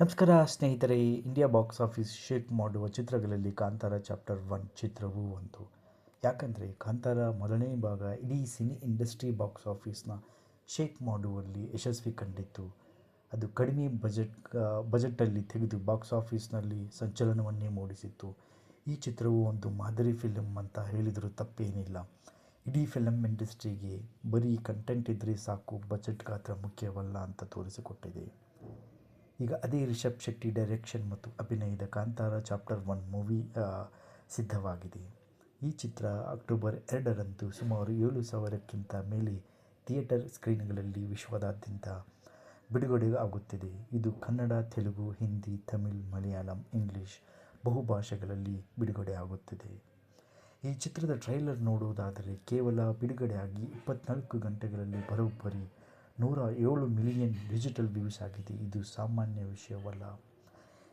ನಮಸ್ಕಾರ ಸ್ನೇಹಿತರೆ India box office shake ಮಾಡುವ ಚಿತ್ರಗಳಲ್ಲಿ ಕಾಂತಾರ ಚಾಪ್ಟರ್ ಒನ್ ಚಿತ್ರವೂ ಒಂದು. ಯಾಕಂದರೆ ಕಾಂತಾರ ಮೊದಲನೇ ಭಾಗ ಇಡೀ ಸಿನಿ ಇಂಡಸ್ಟ್ರಿ ಬಾಕ್ಸ್ ಆಫೀಸ್ನ ಶೇಕ್ ಮಾಡುವಲ್ಲಿ ಯಶಸ್ವಿ ಕಂಡಿತ್ತು. ಅದು ಕಡಿಮೆ ಬಜೆಟ್ ಬಜೆಟಲ್ಲಿ ತೆಗೆದು ಬಾಕ್ಸ್ ಆಫೀಸ್ನಲ್ಲಿ ಸಂಚಲನವನ್ನೇ ಮೂಡಿಸಿತ್ತು. ಈ ಚಿತ್ರವು ಒಂದು ಮಾದರಿ ಫಿಲಮ್ ಅಂತ ಹೇಳಿದರೂ ತಪ್ಪೇನಿಲ್ಲ. ಇಡೀ ಫಿಲಮ್ ಇಂಡಸ್ಟ್ರಿಗೆ ಬರೀ ಕಂಟೆಂಟ್ ಇದ್ದರೆ ಸಾಕು ಬಜೆಟ್ ಗಾತ್ರ ಮುಖ್ಯವಲ್ಲ ಅಂತ ತೋರಿಸಿಕೊಟ್ಟಿದೆ. ಈಗ ಅದೇ ರಿಷಬ್ ಶೆಟ್ಟಿ ಡೈರೆಕ್ಷನ್ ಮತ್ತು ಅಭಿನಯದ ಕಾಂತಾರ ಚಾಪ್ಟರ್ ಒನ್ ಮೂವಿ ಸಿದ್ಧವಾಗಿದೆ. ಈ ಚಿತ್ರ ಅಕ್ಟೋಬರ್ ಎರಡರಂದು ಸುಮಾರು ಏಳು ಸಾವಿರಕ್ಕಿಂತ ಮೇಲೆ ಥಿಯೇಟರ್ ಸ್ಕ್ರೀನ್ಗಳಲ್ಲಿ ವಿಶ್ವದಾದ್ಯಂತ ಬಿಡುಗಡೆ ಆಗುತ್ತಿದೆ. ಇದು ಕನ್ನಡ, ತೆಲುಗು, ಹಿಂದಿ, ತಮಿಳ್, ಮಲಯಾಳಂ, ಇಂಗ್ಲಿಷ್ ಬಹುಭಾಷೆಗಳಲ್ಲಿ ಬಿಡುಗಡೆ ಆಗುತ್ತಿದೆ. ಈ ಚಿತ್ರದ ಟ್ರೈಲರ್ ನೋಡುವುದಾದರೆ ಕೇವಲ ಬಿಡುಗಡೆಯಾಗಿ ಇಪ್ಪತ್ನಾಲ್ಕು ಗಂಟೆಗಳಲ್ಲಿ ಬರೋಬ್ಬರಿ ನೂರ ಏಳು ಮಿಲಿಯನ್ ಡಿಜಿಟಲ್ ವ್ಯೂಸ್ ಆಗಿದೆ. ಇದು ಸಾಮಾನ್ಯ ವಿಷಯವಲ್ಲ.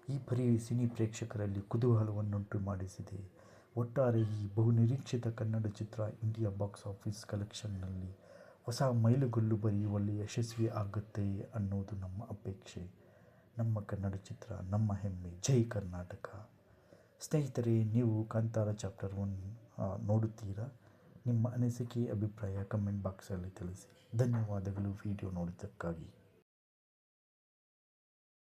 ಈ ಪರಿ ಸಿನಿ ಪ್ರೇಕ್ಷಕರಲ್ಲಿ ಕುತೂಹಲವನ್ನುಂಟು ಮಾಡಿಸಿದೆ. ಒಟ್ಟಾರೆ ಈ ಬಹುನಿರೀಕ್ಷಿತ ಕನ್ನಡ ಚಿತ್ರ ಇಂಡಿಯಾ ಬಾಕ್ಸ್ ಆಫೀಸ್ ಕಲೆಕ್ಷನ್ನಲ್ಲಿ ಹೊಸ ಮೈಲುಗಲ್ಲು ಬರೆಯುವಲ್ಲಿ ಯಶಸ್ವಿ ಆಗುತ್ತೆ ಅನ್ನೋದು ನಮ್ಮ ಅಪೇಕ್ಷೆ. ನಮ್ಮ ಕನ್ನಡ ಚಿತ್ರ, ನಮ್ಮ ಹೆಮ್ಮೆ. ಜೈ ಕರ್ನಾಟಕ. ಸ್ನೇಹಿತರೆ, ನೀವು ಕಾಂತಾರ ಚಾಪ್ಟರ್ ಒನ್ ನೋಡುತ್ತೀರಾ? ನಿಮ್ಮ ಅನಿಸಿಕೆ ಅಭಿಪ್ರಾಯ ಕಮೆಂಟ್ ಬಾಕ್ಸಲ್ಲಿ ತಿಳಿಸಿ ಧನ್ಯವಾದಗಳು ವಿಡಿಯೋ ನೋಡಿದ್ದಕ್ಕಾಗಿ